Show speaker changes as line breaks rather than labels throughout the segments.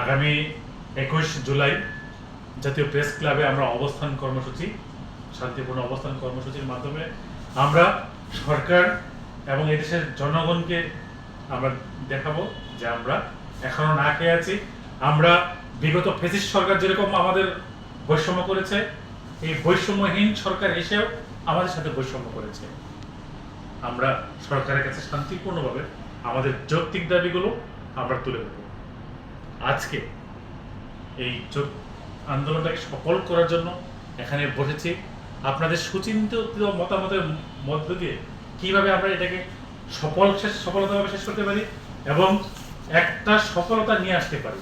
আগামী একুশ জুলাই জাতীয় প্রেস ক্লাবে আমরা অবস্থান কর্মসূচি, শান্তিপূর্ণ অবস্থান কর্মসূচির মাধ্যমে আমরা সরকার এবং এদেশের জনগণকে আমরা দেখাবো যে আমরা এখনও না খেয়ে আছি। আমরা বিগত ফেসিস সরকার যেরকম আমাদের বৈষম্য করেছে, এই বৈষম্যহীন সরকার এসেও আমাদের সাথে বৈষম্য করেছে। আমরা সরকারের কাছে শান্তিপূর্ণভাবে আমাদের যৌক্তিক দাবিগুলো আমরা তুলে দেব আজকে এই আন্দোলনটাকে সফল করার জন্য এখানে বসেছি। আপনাদের সুচিন্তিত মতামতের মধ্য দিয়ে কীভাবে আমরা এটাকে সফল শেষ সফলতাভাবে শেষ করতে পারি এবং একটা সফলতা নিয়ে আসতে পারি।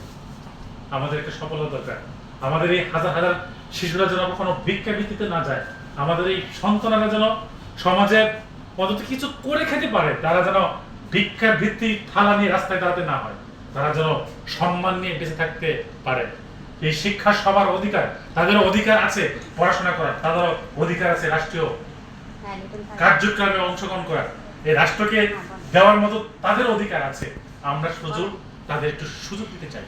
আমাদের একটা সফলতা দরকার। আমাদের এই হাজার হাজার শিশুরা যেন কখনো ভিক্ষা ভিত্তিতে না যায়, আমাদের এই সন্তানেরা যেন সমাজের অন্তত কিছু করে খেতে পারে, তারা যেন ভিক্ষা ভিত্তি থালা নিয়ে রাস্তায় দাঁড়াতে না হয়। তারা যেন সম্মান নিয়ে বেঁচে থাকতে পারে। এই শিক্ষা সবার অধিকার তাদের অধিকার আছে পড়াশোনা করার তাদের অধিকার আছে রাষ্ট্রীয় কার্যক্রমে অংশগ্রহণ করার। এই রাষ্ট্রকে দেওয়ার মতো তাদের অধিকার আছে। আমরা সুযোগ তাদের একটু সুযোগ দিতে চাই।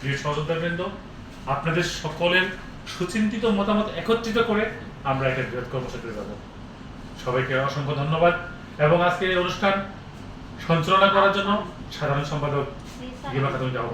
প্রিয় সহযোদ্ধাবৃন্দ আপনাদের সকলের সুচিন্তিত মতামত একত্রিত করে আমরা একটা বৃহৎ কর্মসূচিতে যাব। সবাইকে অসংখ্য ধন্যবাদ। এবং আজকের এই অনুষ্ঠান সঞ্চালনা করার জন্য সাধারণ সম্পাদক বিভাগ আহ্বান